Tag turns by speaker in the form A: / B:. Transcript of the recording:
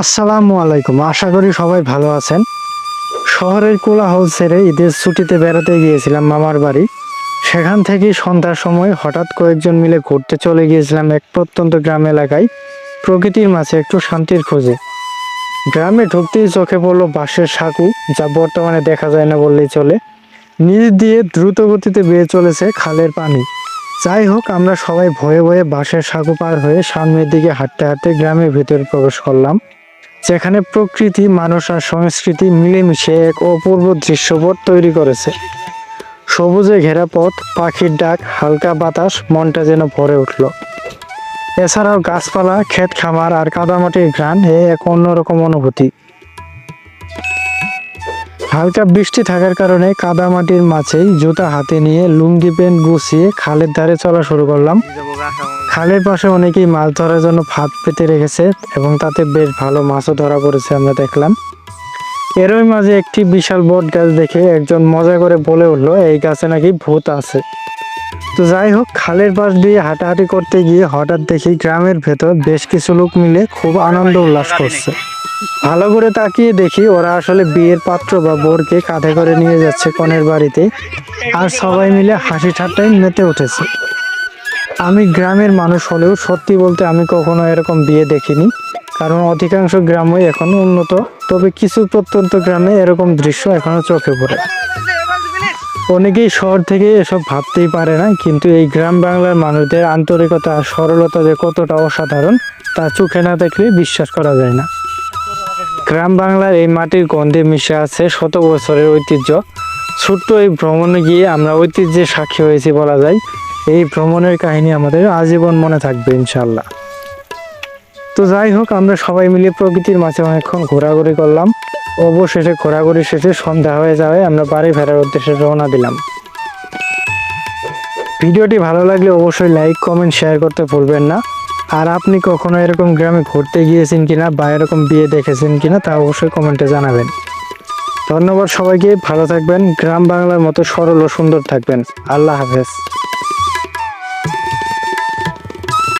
A: আসসালামু আলাইকুম, আশা করি সবাই ভালো আছেন। শহরের কোলাহল ছেড়ে ঈদের ছুটিতে বেড়াতে গিয়েছিলাম মামার বাড়ি। সেখান থেকে সন্ধ্যার সময় হঠাৎ কয়েকজন মিলে ঘুরতে চলে গিয়েছিলাম এক প্রত্যন্ত গ্রাম এলাকায়, প্রকৃতির মাঝে একটু শান্তির খোঁজে। গ্রামে ঢুকতেই চোখে পড়ল বাঁশের সাঁকু, যা বর্তমানে দেখা যায় না বললেই চলে। নিচ দিয়ে দ্রুত গতিতে বেয়ে চলেছে খালের পানি। যাই হোক, আমরা সবাই ভয়ে ভয়ে বাঁশের সাঁকু পার হয়ে সামনের দিকে হাঁটতে হাঁটতে গ্রামের ভেতরে প্রবেশ করলাম, যেখানে প্রকৃতি, মানুষ আর সংস্কৃতি মিলেমিশে এক অপূর্ব দৃশ্যপট তৈরি করেছে। সবুজে ঘেরা পথ, পাখির ডাক, হালকা বাতাস, মনটা যেন ভরে উঠল। এছাড়াও গাছপালা, ক্ষেত খামার আর কাদামাটির ঘ্রাণ এ এক অন্যরকম অনুভূতি। হালকা বৃষ্টি থাকার কারণে কাদামাটির মাঝেই জুতা হাতে নিয়ে লুঙ্গি প্যান্ট গুছিয়ে খালের ধারে চলা শুরু করলাম। খালের পাশে অনেকেই মাছ ধরার জন্য ফাঁদ পেতে রেখেছে এবং তাতে বেশ ভালো মাছও ধরা পড়েছে আমরা দেখলাম। এরই মাঝে একটি বিশাল বট গাছ দেখে একজন মজা করে বলে উঠল, এই গাছে নাকি ভূত আছে। তো যাই হোক, খালের পাশ দিয়ে হাঁটাহাঁটি করতে গিয়ে হঠাৎ দেখি গ্রামের ভেতর বেশ কিছু লোক মিলে খুব আনন্দ উল্লাস করছে। ভালো করে তাকিয়ে দেখি ওরা আসলে বিয়ের পাত্র বা বোরকে কাঁধে করে নিয়ে যাচ্ছে কনের বাড়িতে আর সবাই মিলে হাসি ঠাট্টায় মেতে উঠেছে। আমি গ্রামের মানুষ হলেও সত্যি বলতে আমি কখনো এরকম বিয়ে দেখিনি, কারণ অধিকাংশ গ্রামই এখন উন্নত, তবে কিছু প্রত্যন্ত গ্রামে এরকম দৃশ্য এখনও চোখে পড়ে। অনেকেই শহর থেকে এসব ভাবতেই পারে না, কিন্তু এই গ্রাম বাংলার মানুষদের আন্তরিকতা আর সরলতা যে কতটা অসাধারণ, তা চোখে না দেখলে বিশ্বাস করা যায় না। গ্রাম বাংলার এই মাটির গন্ধে মিশে আছে শত বছরের ঐতিহ্য। ছোট্ট এই ভ্রমণে গিয়ে আমরা ঐতিহ্যের সাক্ষী হয়েছি বলা যায়। এই ভ্রমণের কাহিনী আমাদের আজীবন মনে থাকবে ইনশাল্লাহ তো যাই হোক, আমরা সবাই মিলে প্রকৃতির মাঝে অনেকক্ষণ ঘোরাঘুরি করলাম। অবশেষে ঘোরাঘুরি শেষে সন্ধ্যা হয়ে যাওয়ায় আমরা বাড়ি ফেরার উদ্দেশ্যে রওনা দিলাম। ভিডিওটি ভালো লাগলে অবশ্যই লাইক কমেন্ট শেয়ার করতে ভুলবেন না। আর আপনি কখনো এরকম গ্রামে ঘুরতে গিয়েছেন কিনা বা এরকম বিয়ে দেখেছেন কিনা তা অবশ্যই কমেন্টে জানাবেন। ধন্যবাদ সবাইকে, ভালো থাকবেন, গ্রাম বাংলার মতো সরল ও সুন্দর থাকবেন। আল্লাহ হাফেজ।